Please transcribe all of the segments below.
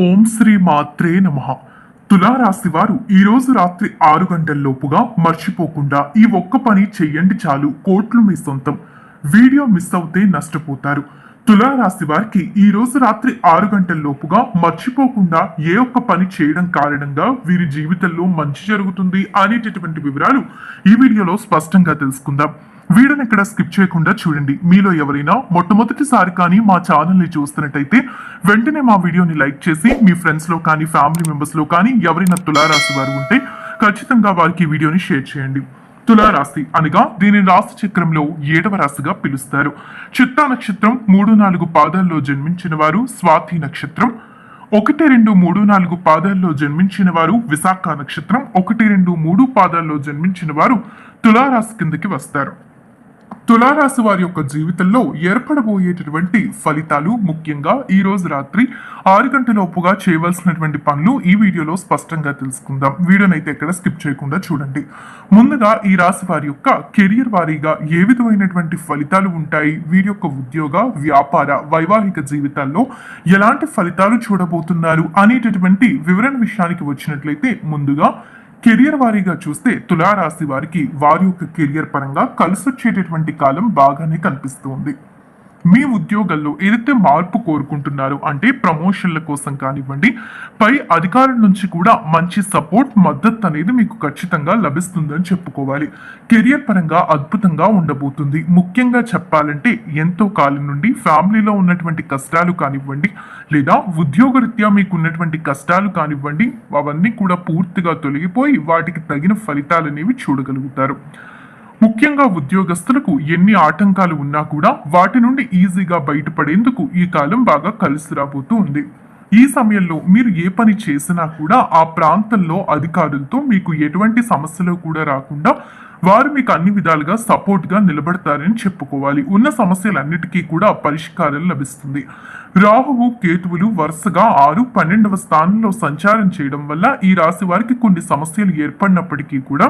ఓం శ్రీ మాత్రే నమ. తులారాశి వారు ఈరోజు రాత్రి ఆరు గంటల్లోపుగా మర్చిపోకుండా ఈ ఒక్క పని చెయ్యండి చాలు కోట్లు మీ సొంతం. వీడియో మిస్ అవుతే నష్టపోతారు. తులారాశి వారికి ఈ రోజు రాత్రి ఆరు గంటల్లోపుగా మర్చిపోకుండా ఏ ఒక్క పని చేయడం కారణంగా వీరి జీవితంలో మంచి జరుగుతుంది అనేటటువంటి వివరాలు ఈ వీడియోలో స్పష్టంగా తెలుసుకుందాం. వీడియోని ఇక్కడ స్కిప్ చేయకుండా చూడండి. మీలో ఎవరైనా మొట్టమొదటిసారి కానీ మా ఛానల్ని చూస్తున్నట్టయితే వెంటనే మా వీడియోని లైక్ చేసి మీ ఫ్రెండ్స్లో కానీ ఫ్యామిలీ మెంబర్స్లో కానీ ఎవరైనా తులారాశి వారు ఉంటే ఖచ్చితంగా వారికి వీడియోని షేర్ చేయండి. తులారాశి అనగా దీని రాశి చక్రంలో ఏడవ రాశిగా పిలుస్తారు. చిత్తా నక్షత్రం మూడు నాలుగు పాదాల్లో జన్మించిన వారు స్వాతి నక్షత్రం ఒకటి రెండు మూడు నాలుగు పాదాల్లో జన్మించిన వారు విశాఖ నక్షత్రం ఒకటి రెండు మూడు పాదాల్లో జన్మించిన వారు తులారాశి కిందకి వస్తారు. తులారాశి వారి యొక్క జీవితంలో ఏర్పడబోయేటటువంటి ఫలితాలు ముఖ్యంగా ఈ రోజు రాత్రి ఆరు గంటలోపుగా చేయవలసినటువంటి పనులు ఈ వీడియోలో స్పష్టంగా తెలుసుకుందాం. వీడియోనైతే ఎక్కడ స్కిప్ చేయకుండా చూడండి. ముందుగా ఈ రాశి వారి యొక్క కెరియర్ వారీగా ఏ విధమైనటువంటి ఫలితాలు ఉంటాయి? వీరి యొక్క ఉద్యోగ వ్యాపార వైవాహిక జీవితాల్లో ఎలాంటి ఫలితాలు చూడబోతున్నారు? అనేటటువంటి వివరణ విషయానికి వచ్చినట్లయితే ముందుగా కెరియర్ వారీగా చూస్తే తులారాశి వారికి వారి యొక్క కెరియర్ పరంగా కలిసొచ్చేటటువంటి కాలం బాగానే కనిపిస్తుంది. మీ ఉద్యోగాల్లో ఏదైతే మార్పు కోరుకుంటున్నారో అంటే ప్రమోషన్ల కోసం కానివ్వండి పై అధికారుల నుంచి కూడా మంచి సపోర్ట్ మద్దతు అనేది మీకు ఖచ్చితంగా లభిస్తుందని చెప్పుకోవాలి. కెరియర్ పరంగా అద్భుతంగా ఉండబోతుంది. ముఖ్యంగా చెప్పాలంటే ఎంతో కాలం నుండి ఫ్యామిలీలో ఉన్నటువంటి కష్టాలు కానివ్వండి లేదా ఉద్యోగరీత్యా మీకు ఉన్నటువంటి కష్టాలు కానివ్వండి అవన్నీ కూడా పూర్తిగా తొలగిపోయి వాటికి తగిన ఫలితాలు అనేవి చూడగలుగుతారు. ముఖ్యంగా ఉద్యోగస్తులకు ఎన్ని ఆటంకాలు ఉన్నా కూడా వాటి నుండి ఈజీగా బయటపడేందుకు ఈ కాలం బాగా కలిసి రాబోతూ ఉంది ఈ సమయంలో మీరు ఏ పని చేసినా కూడా ఆ ప్రాంతంలో అధికారులతో మీకు ఎటువంటి సమస్యలు కూడా రాకుండా వారు మీకు అన్ని విధాలుగా సపోర్ట్గా నిలబడతారని చెప్పుకోవాలి. ఉన్న సమస్యలన్నిటికీ కూడా పరిష్కారం లభిస్తుంది. రాహువు కేతువులు వరుసగా ఆరు పన్నెండవ స్థానంలో సంచారం చేయడం వల్ల ఈ రాశి వారికి కొన్ని సమస్యలు ఏర్పడినప్పటికీ కూడా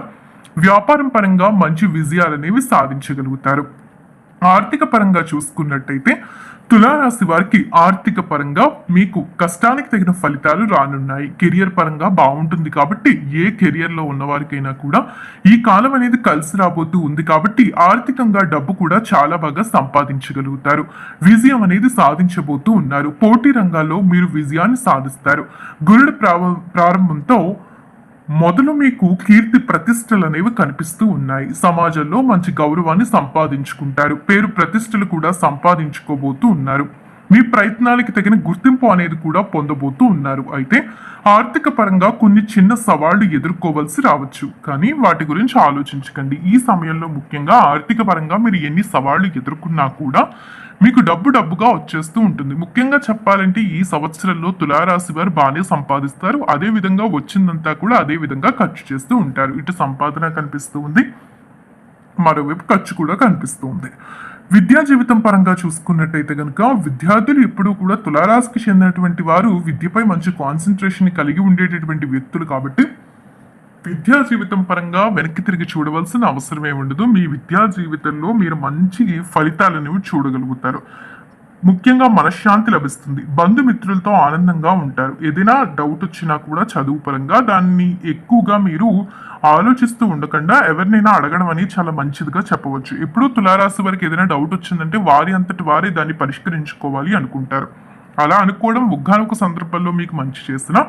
వ్యాపారం పరంగా మంచి విజయాలు అనేవి సాధించగలుగుతారు. ఆర్థిక పరంగా చూసుకున్నట్టయితే తులారాశి వారికి ఆర్థిక పరంగా మీకు కష్టానికి తగిన ఫలితాలు రానున్నాయి. కెరియర్ పరంగా బాగుంటుంది కాబట్టి ఏ కెరియర్లో ఉన్నవారికైనా కూడా ఈ కాలం అనేది కలిసి రాబోతూ ఉంది కాబట్టి ఆర్థికంగా డబ్బు కూడా చాలా బాగా సంపాదించగలుగుతారు. విజయం అనేది సాధించబోతూ ఉన్నారు. పోటీ రంగాల్లో మీరు విజయాన్ని సాధిస్తారు. గురుడు ప్రారంభంతో మొదలు మీకు కీర్తి ప్రతిష్టలు అనేవి కనిపిస్తూ ఉన్నాయి. సమాజంలో మంచి గౌరవాన్ని సంపాదించుకుంటారు. పేరు ప్రతిష్టలు కూడా సంపాదించుకోబోతూ ఉన్నారు. మీ ప్రయత్నాలకి తగిన గుర్తింపు అనేది కూడా పొందబోతూ ఉన్నారు. అయితే ఆర్థిక పరంగా కొన్ని చిన్న సవాళ్ళు ఎదుర్కోవాల్సి రావచ్చు. కానీ వాటి గురించి ఆలోచించకండి. ఈ సమయంలో ముఖ్యంగా ఆర్థిక పరంగా మీరు ఎన్ని సవాళ్ళు ఎదుర్కొన్నా కూడా మీకు డబ్బు డబ్బుగా వచ్చేస్తూ ఉంటుంది. ముఖ్యంగా చెప్పాలంటే ఈ సంవత్సరంలో తులారాశి వారు బాగానే సంపాదిస్తారు. అదే విధంగా వచ్చిందంతా కూడా అదే విధంగా ఖర్చు చేస్తూ ఉంటారు. ఇటు సంపాదన కనిపిస్తూ ఉంది. మరోవైపు ఖర్చు కూడా కనిపిస్తూ ఉంది. విద్యా జీవితం పరంగా చూసుకున్నట్టయితే కనుక విద్యార్థులు ఎప్పుడూ కూడా తులారాశికి చెందినటువంటి వారు విద్యపై మంచి కాన్సన్ట్రేషన్ కలిగి ఉండేటటువంటి వ్యక్తులు కాబట్టి విద్యా జీవితం పరంగా వెనక్కి తిరిగి చూడవలసిన అవసరమే ఉండదు. మీ విద్యా జీవితంలో మీరు మంచి ఫలితాలను చూడగలుగుతారు. ముఖ్యంగా మనశ్శాంతి లభిస్తుంది. బంధుమిత్రులతో ఆనందంగా ఉంటారు. ఏదైనా డౌట్ వచ్చినా కూడా చదువు పరంగా దాన్ని ఎక్కువగా మీరు ఆలోచిస్తూ ఉండకుండా ఎవరినైనా అడగడం అనేది చాలా మంచిదిగా చెప్పవచ్చు. ఎప్పుడు తులారాశి వారికి ఏదైనా డౌట్ వచ్చిందంటే వారి అంతటి వారే దాన్ని పరిష్కరించుకోవాలి అనుకుంటారు. అలా అనుకోవడం ఒక్కనొక సందర్భంలో మీకు మంచి చేసిన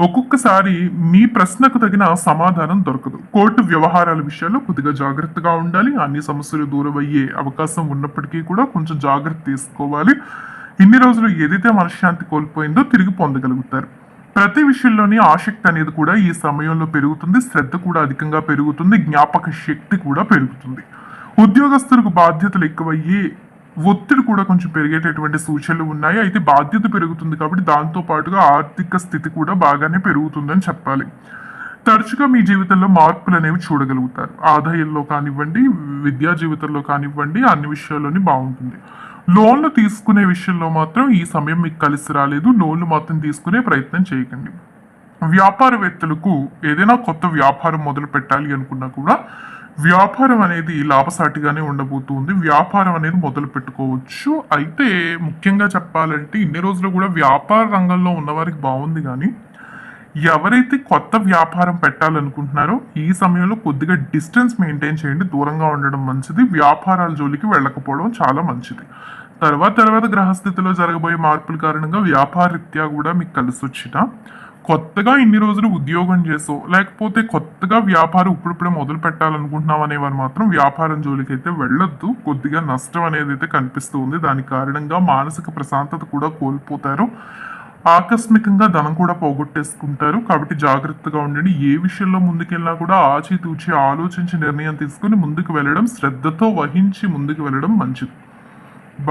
ఒక్కొక్కసారి మీ ప్రశ్నకు తగిన సమాధానం దొరకదు. కోర్టు వ్యవహారాల విషయాల్లో కొద్దిగా జాగ్రత్తగా ఉండాలి. అన్ని సమస్యలు దూరం అయ్యే అవకాశం ఉన్నప్పటికీ కూడా కొంచెం జాగ్రత్త తీసుకోవాలి. ఇన్ని రోజులు ఏదైతే మనశ్శాంతి కోల్పోయిందో తిరిగి పొందగలుగుతారు. ప్రతి విషయంలోని ఆసక్తి అనేది కూడా ఈ సమయంలో పెరుగుతుంది. శ్రద్ధ కూడా అధికంగా పెరుగుతుంది. జ్ఞాపక శక్తి కూడా పెరుగుతుంది. ఉద్యోగస్తులకు బాధ్యతలు ఎక్కువయ్యి ఒత్తిడి కూడా కొంచెం పెరిగేటటువంటి సూచనలు ఉన్నాయి. అయితే బాధ్యత పెరుగుతుంది కాబట్టి దాంతో పాటుగా ఆర్థిక స్థితి కూడా బాగానే పెరుగుతుందని చెప్పాలి. తరచుగా మీ జీవితంలో మార్పులు అనేవి చూడగలుగుతారు. ఆదాయంలో కానివ్వండి విద్యా జీవితంలో కానివ్వండి అన్ని విషయాల్లోని బాగుంటుంది. లోన్లు తీసుకునే విషయంలో మాత్రం ఈ సమయం మీకు కలిసి రాలేదు. లోన్లు మాత్రం తీసుకునే ప్రయత్నం చేయకండి. వ్యాపారవేత్తలకు ఏదైనా కొత్త వ్యాపారం మొదలు పెట్టాలి అనుకున్నా కూడా వ్యాపారం అనేది లాభసాటిగానే ఉండబోతుంది. వ్యాపారం అనేది మొదలు పెట్టుకోవచ్చు. అయితే ముఖ్యంగా చెప్పాలంటే ఇన్ని రోజులు కూడా వ్యాపార రంగంలో ఉన్నవారికి బాగుంది కానీ ఎవరైతే కొత్త వ్యాపారం పెట్టాలనుకుంటున్నారో ఈ సమయంలో కొద్దిగా డిస్టెన్స్ మెయింటైన్ చేయండి. దూరంగా ఉండడం మంచిది. వ్యాపారాల జోలికి వెళ్ళకపోవడం చాలా మంచిది. తర్వాత తర్వాత గ్రహస్థితిలో జరగబోయే మార్పుల కారణంగా వ్యాపారరీత్యా కూడా మీకు కలిసి వచ్చిన కొత్తగా ఇన్ని రోజులు ఉద్యోగం చేసో లేకపోతే కొత్తగా వ్యాపారం ఇప్పుడిప్పుడే మొదలు పెట్టాలనుకుంటున్నాం అనేవారు మాత్రం వ్యాపారం జోలికి అయితే వెళ్ళొద్దు. కొద్దిగా నష్టం అనేది అయితే కనిపిస్తూ ఉంది. దాని కారణంగా మానసిక ప్రశాంతత కూడా కోల్పోతారు. ఆకస్మికంగా ధనం కూడా పోగొట్టేసుకుంటారు. కాబట్టి జాగ్రత్తగా ఉండండి. ఏ విషయంలో ముందుకెళ్ళినా కూడా ఆచితూచి ఆలోచించి నిర్ణయం తీసుకుని ముందుకు వెళ్ళడం శ్రద్ధతో వహించి ముందుకు వెళ్ళడం మంచిది.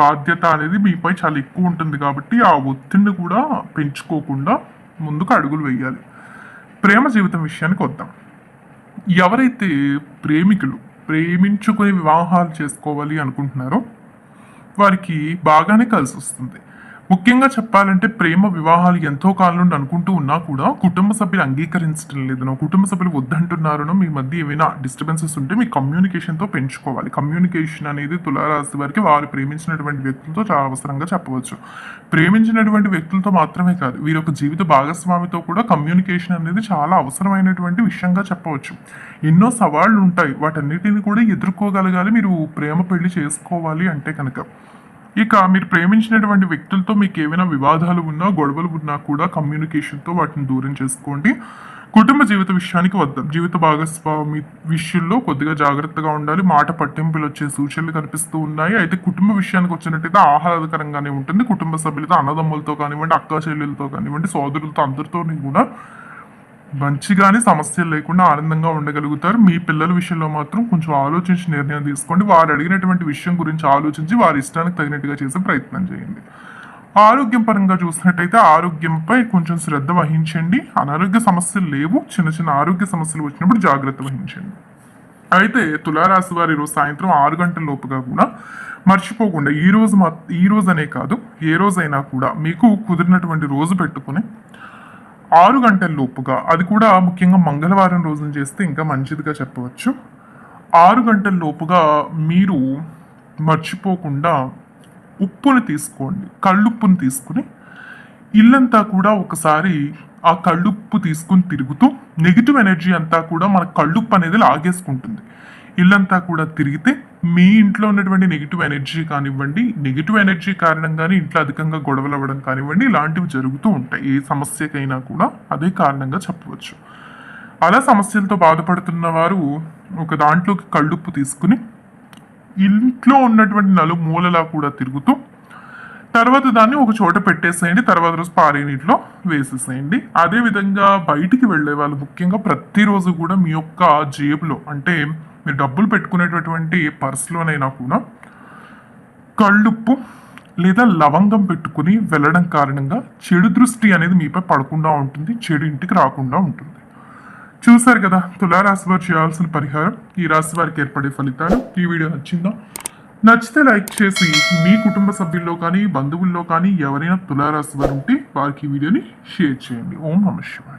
బాధ్యత అనేది మీపై చాలా ఎక్కువ ఉంటుంది కాబట్టి ఆ ఒత్తిడిని కూడా పెంచుకోకుండా ముందుకు అడుగులు వేయాలి. ప్రేమ జీవితం విషయానికి వద్దాం. ఎవరైతే ప్రేమికులు ప్రేమించుకుని వివాహాలు చేసుకోవాలి అనుకుంటున్నారో వారికి బాగానే కలిసి వస్తుంది. ముఖ్యంగా చెప్పాలంటే ప్రేమ వివాహాలు ఎంతో కాలం నుండి అనుకుంటూ ఉన్నా కూడా కుటుంబ సభ్యులు అంగీకరించడం లేదనో కుటుంబ సభ్యులు వద్దంటున్నారనో మీ మధ్య ఏమైనా డిస్టర్బెన్సెస్ ఉంటే మీ కమ్యూనికేషన్తో పెంచుకోవాలి. కమ్యూనికేషన్ అనేది తులారాశి వారికి వారు ప్రేమించినటువంటి వ్యక్తులతో చాలా అవసరంగా చెప్పవచ్చు. ప్రేమించినటువంటి వ్యక్తులతో మాత్రమే కాదు వీరి యొక్క జీవిత భాగస్వామితో కూడా కమ్యూనికేషన్ అనేది చాలా అవసరమైనటువంటి విషయంగా చెప్పవచ్చు. ఎన్నో సవాళ్ళు ఉంటాయి వాటన్నిటిని కూడా ఎదుర్కోగలగాలి మీరు ప్రేమ పెళ్ళి చేసుకోవాలి అంటే కనుక. ఇక మీరు ప్రేమించినటువంటి వ్యక్తులతో మీకు ఏమైనా వివాదాలు ఉన్నా గొడవలు ఉన్నా కూడా కమ్యూనికేషన్తో వాటిని దూరం చేసుకోండి. కుటుంబ జీవిత విషయానికి వద్దాం. జీవిత భాగస్వామి విషయంలో కొద్దిగా జాగ్రత్తగా ఉండాలి. మాట పట్టింపులు వచ్చే సూచనలు కనిపిస్తూ ఉన్నాయి. అయితే కుటుంబ విషయానికి వచ్చినట్టయితే ఆహ్లాదకరంగానే ఉంటుంది. కుటుంబ సభ్యులతో అన్నదమ్ములతో కానివ్వండి అక్క చెల్లెలతో కానివ్వండి సోదరులతో అందరితో కూడా మంచిగానే సమస్యలు లేకుండా ఆనందంగా ఉండగలుగుతారు. మీ పిల్లల విషయంలో మాత్రం కొంచెం ఆలోచించి నిర్ణయం తీసుకోండి. వారు అడిగినటువంటి విషయం గురించి ఆలోచించి వారి ఇష్టానికి తగినట్టుగా చేసే ప్రయత్నం చేయండి. ఆరోగ్యం పరంగా చూసినట్టయితే ఆరోగ్యంపై కొంచెం శ్రద్ధ వహించండి. అనారోగ్య సమస్యలు లేవు. చిన్న చిన్న ఆరోగ్య సమస్యలు వచ్చినప్పుడు జాగ్రత్త వహించండి. అయితే తులారాశి వారి ఈరోజు సాయంత్రం ఆరు గంటల లోపుగా కూడా మర్చిపోకుండా ఈ రోజు మా ఈ రోజు అనే కాదు ఏ రోజైనా కూడా మీకు కుదిరినటువంటి రోజు పెట్టుకుని ఆరు గంటల లోపుగా అది కూడా ముఖ్యంగా మంగళవారం రోజున చేస్తే ఇంకా మంచిదిగా చెప్పవచ్చు. ఆరు గంటల లోపుగా మీరు మర్చిపోకుండా ఉప్పుని తీసుకోండి కళ్ళుప్పుని తీసుకుని. ఇల్లంతా కూడా ఒకసారి ఆ కళ్ళుప్పు తీసుకుని తిరుగుతూ నెగిటివ్ ఎనర్జీ అంతా కూడా మన కళ్ళుప్పు అనేది లాగేసుకుంటుంది. ఇల్లంతా కూడా తిరిగితే మీ ఇంట్లో ఉన్నటువంటి నెగిటివ్ ఎనర్జీ కానివ్వండి నెగిటివ్ ఎనర్జీ కారణంగానే ఇంట్లో అధికంగా గొడవలు అవ్వడం కానివ్వండి ఇలాంటివి జరుగుతూ ఉంటాయి. ఏ సమస్యకైనా కూడా అదే కారణంగా చెప్పవచ్చు. అలా సమస్యలతో బాధపడుతున్న వారు ఒక దాంట్లోకి కళ్ళుప్పు తీసుకుని ఇంట్లో ఉన్నటువంటి నలుమూలలా కూడా తిరుగుతూ తర్వాత దాన్ని ఒక చోట పెట్టేసేయండి తర్వాత రోజు పారే నీటిలో వేసేసేయండి. అదే విధంగా బయటికి వెళ్ళే వాళ్ళు ముఖ్యంగా ప్రతిరోజు కూడా మీ యొక్క జేబులో అంటే మీరు డబ్బులు పెట్టుకునేటటువంటి పర్స్లోనైనా కూడా కళ్ళుప్పు లేదా లవంగం పెట్టుకుని వెళ్ళడం కారణంగా చెడు దృష్టి అనేది మీపై పడకుండా ఉంటుంది చెడు ఇంటికి రాకుండా ఉంటుంది. చూశారు కదా తులారాశి వారు చేయాల్సిన పరిహారం ఈ రాశి వారికి ఏర్పడే ఫలితాలు. ఈ వీడియో నచ్చిందా? నచ్చితే లైక్ చేసి మీ కుటుంబ సభ్యుల్లో కానీ బంధువుల్లో కానీ ఎవరైనా తులారాశి వారు ఉంటే వారికి ఈ వీడియోని షేర్ చేయండి. ఓం నమ శివాయ.